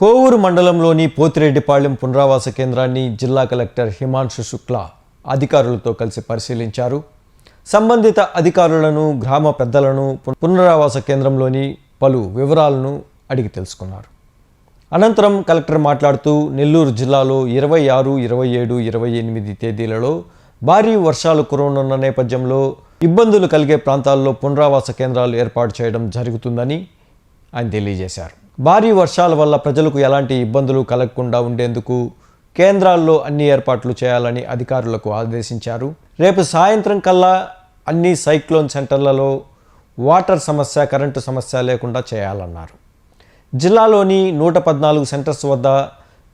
కోవూరు మండలంలోని పోతిరెడ్డిపాళెం పునరావాస కేంద్రాన్ని జిల్లా కలెక్టర్ హిమాంశు శుక్లా అధికారులతో కలిసి పరిశీలించారు. సంబంధిత అధికారులను గ్రామ పెద్దలను పునరావాస కేంద్రంలోని పలు వివరాలను అడిగి తెలుసుకున్నారు. అనంతరం కలెక్టర్ మాట్లాడుతూ నెల్లూరు జిల్లాలో ఇరవై ఆరు ఇరవై ఏడు ఇరవై ఎనిమిది తేదీలలో భారీ వర్షాలు కురవనున్న నేపథ్యంలో ఇబ్బందులు కలిగే ప్రాంతాల్లో పునరావాస కేంద్రాలు ఏర్పాటు చేయడం జరుగుతుందని ఆయన తెలియజేశారు. భారీ వర్షాల వల్ల ప్రజలకు ఎలాంటి ఇబ్బందులు కలగకుండా ఉండేందుకు కేంద్రాల్లో అన్ని ఏర్పాట్లు చేయాలని అధికారులకు ఆదేశించారు. రేపు సాయంత్రం కల్లా అన్ని సైక్లోన్ సెంటర్లలో వాటర్ సమస్య కరెంటు సమస్య లేకుండా చేయాలన్నారు. జిల్లాలోని నూట పద్నాలుగు సెంటర్స్ వద్ద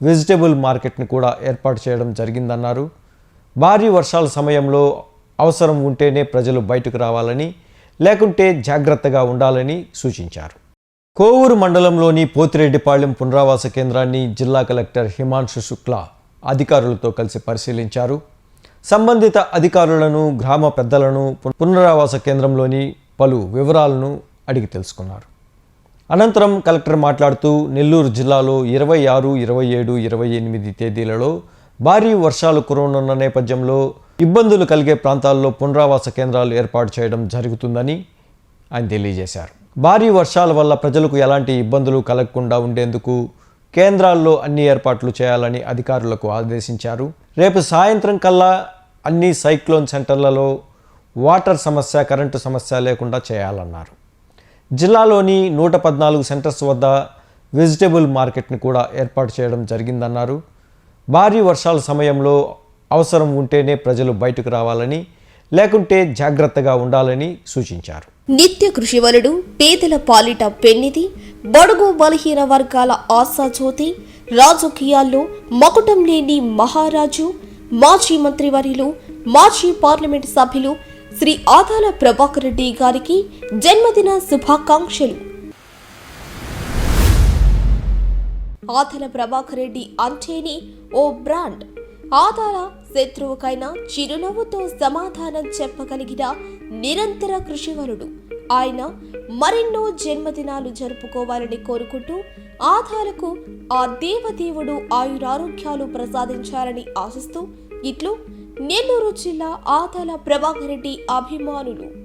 వెజిటేబుల్ మార్కెట్ని కూడా ఏర్పాటు చేయడం జరిగిందన్నారు. భారీ వర్షాల సమయంలో అవసరం ఉంటేనే ప్రజలు బయటకు రావాలని లేకుంటే జాగ్రత్తగా ఉండాలని సూచించారు. కోవూరు మండలంలోని పోతిరెడ్డిపాళెం పునరావాస కేంద్రాన్ని జిల్లా కలెక్టర్ హిమాంశు శుక్లా అధికారులతో కలిసి పరిశీలించారు. సంబంధిత అధికారులను గ్రామ పెద్దలను పునరావాస కేంద్రంలోని పలు వివరాలను అడిగి తెలుసుకున్నారు. అనంతరం కలెక్టర్ మాట్లాడుతూ నెల్లూరు జిల్లాలో ఇరవై ఆరు ఇరవై ఏడు ఇరవై ఎనిమిది తేదీలలో భారీ వర్షాలు కురవనున్న నేపథ్యంలో ఇబ్బందులు కలిగే ప్రాంతాల్లో పునరావాస కేంద్రాలు ఏర్పాటు చేయడం జరుగుతుందని ఆయన తెలియజేశారు. భారీ వర్షాల వల్ల ప్రజలకు ఎలాంటి ఇబ్బందులు కలగకుండా ఉండేందుకు కేంద్రాల్లో అన్ని ఏర్పాట్లు చేయాలని అధికారులకు ఆదేశించారు. రేపు సాయంత్రం కల్లా అన్ని సైక్లోన్ సెంటర్లలో వాటర్ సమస్య కరెంటు సమస్య లేకుండా చేయాలన్నారు. జిల్లాలోని నూట పద్నాలుగు సెంటర్స్ వద్ద వెజిటేబుల్ మార్కెట్ని కూడా ఏర్పాటు చేయడం జరిగిందన్నారు. భారీ వర్షాల సమయంలో అవసరం ఉంటేనే ప్రజలు బయటకు రావాలని లేకుంటే జాగ్రత్తగా ఉండాలని సూచించారు. నిత్య కృషివలుడు పేదల పాలిట పెన్నిది బడుగు బలహీన వర్గాల ఆశాజ్యోతి రాజకీయాల్లో మకుటం లేని మహారాజు మాజీ మంత్రివర్యులు మాజీ పార్లమెంట్ సభ్యులు శ్రీ ఆదాల ప్రభాకర్ రెడ్డి గారికి జన్మదిన శుభాకాంక్షలు. ఆదాల ప్రభాకర్ రెడ్డి అంటేనే ఓ బ్రాండ్. ఆదాల శత్రువుకైనా చిరునవ్వుతో సమాధానం చెప్పగలిగిన నిరంతర కృషివరుడు. ఆయన మరెన్నో జన్మదినాలు జరుపుకోవాలని కోరుకుంటూ ఆధాలకు ఆ దేవదేవుడు ఆయురారోగ్యాలు ప్రసాదించాలని ఆశిస్తూ ఇట్లు నెల్లూరు జిల్లా ఆదాల ప్రభాకర్ రెడ్డి అభిమానులు